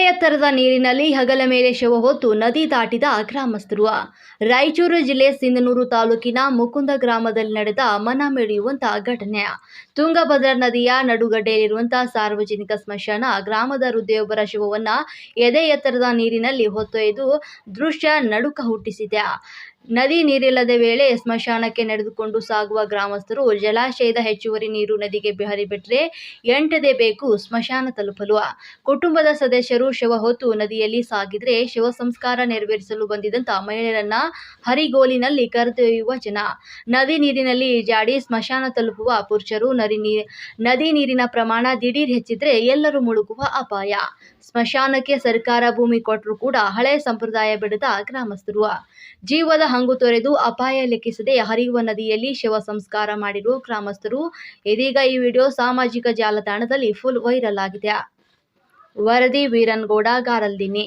ಎತ್ತರದ ನೀರಿನಲ್ಲಿ ಹಗಲ ಮೇಲೆ ಶವ ಹೊತ್ತು ನದಿ ದಾಟಿದ ಗ್ರಾಮಸ್ಥರು. ರಾಯಚೂರು ಜಿಲ್ಲೆ ಸಿಂಧನೂರು ತಾಲೂಕಿನ ಮುಕುಂದ ಗ್ರಾಮದಲ್ಲಿ ನಡೆದ ಮನ ಮೆಳೆಯುವಂತಹ ಘಟನೆ. ತುಂಗಭದ್ರಾ ನದಿಯ ನಡುಗಡ್ಡೆಯಲ್ಲಿರುವಂತಹ ಸಾರ್ವಜನಿಕ ಸ್ಮಶಾನ ಗ್ರಾಮದ ವೃದ್ಧೆಯೊಬ್ಬರ ಶವವನ್ನ ಎದೆ ಎತ್ತರದ ನೀರಿನಲ್ಲಿ ಹೊತ್ತೊಯ್ದು ದೃಶ್ಯ ನಡುಕ ಹುಟ್ಟಿಸಿದೆ. ನದಿ ನೀರಿಲ್ಲದ ವೇಳೆ ಸ್ಮಶಾನಕ್ಕೆ ನಡೆದುಕೊಂಡು ಸಾಗುವ ಗ್ರಾಮಸ್ಥರು ಜಲಾಶಯದ ಹೆಚ್ಚುವರಿ ನೀರು ನದಿಗೆ ಹರಿಬಿಟ್ರೆ ಎಂಟದೇ ಬೇಕು ಸ್ಮಶಾನ ತಲುಪಲು. ಕುಟುಂಬದ ಸದಸ್ಯರು ಶವ ಹೊತ್ತು ನದಿಯಲ್ಲಿ ಸಾಗಿದ್ರೆ ಶವ ಸಂಸ್ಕಾರ ನೆರವೇರಿಸಲು ಬಂದಿದ್ದಂತ ಮಹಿಳೆಯರನ್ನ ಹರಿಗೋಲಿನಲ್ಲಿ ಕರೆದೊಯ್ಯುವ ಜನ. ನದಿ ನೀರಿನಲ್ಲಿ ಜಾಡಿ ಸ್ಮಶಾನ ತಲುಪುವ ಪುರುಷರು ನದಿ ನದಿ ನೀರಿನ ಪ್ರಮಾಣ ದಿಢೀರ್ ಹೆಚ್ಚಿದ್ರೆ ಎಲ್ಲರೂ ಮುಳುಗುವ ಅಪಾಯ. ಸ್ಮಶಾನಕ್ಕೆ ಸರ್ಕಾರ ಭೂಮಿ ಕೊಟ್ಟರೂ ಕೂಡ ಹಳೆ ಸಂಪ್ರದಾಯ ಬಿಡದ ಗ್ರಾಮಸ್ಥರು. ಜೀವದ ಹಂಗು ತೊರೆದು ಅಪಾಯ ಲೆಕ್ಕಿಸದೆ ಹರಿಯುವ ನದಿಯಲ್ಲಿ ಶವ ಸಂಸ್ಕಾರ ಮಾಡಿರುವ ಗ್ರಾಮಸ್ಥರು. ಇದೀಗ ಈ ವಿಡಿಯೋ ಸಾಮಾಜಿಕ ಜಾಲತಾಣದಲ್ಲಿ ಫುಲ್ ವೈರಲ್ ಆಗಿದೆ. ವರದಿ ವೀರನ್ಗೌಡ, ಗಾರಲ್ದಿನಿ.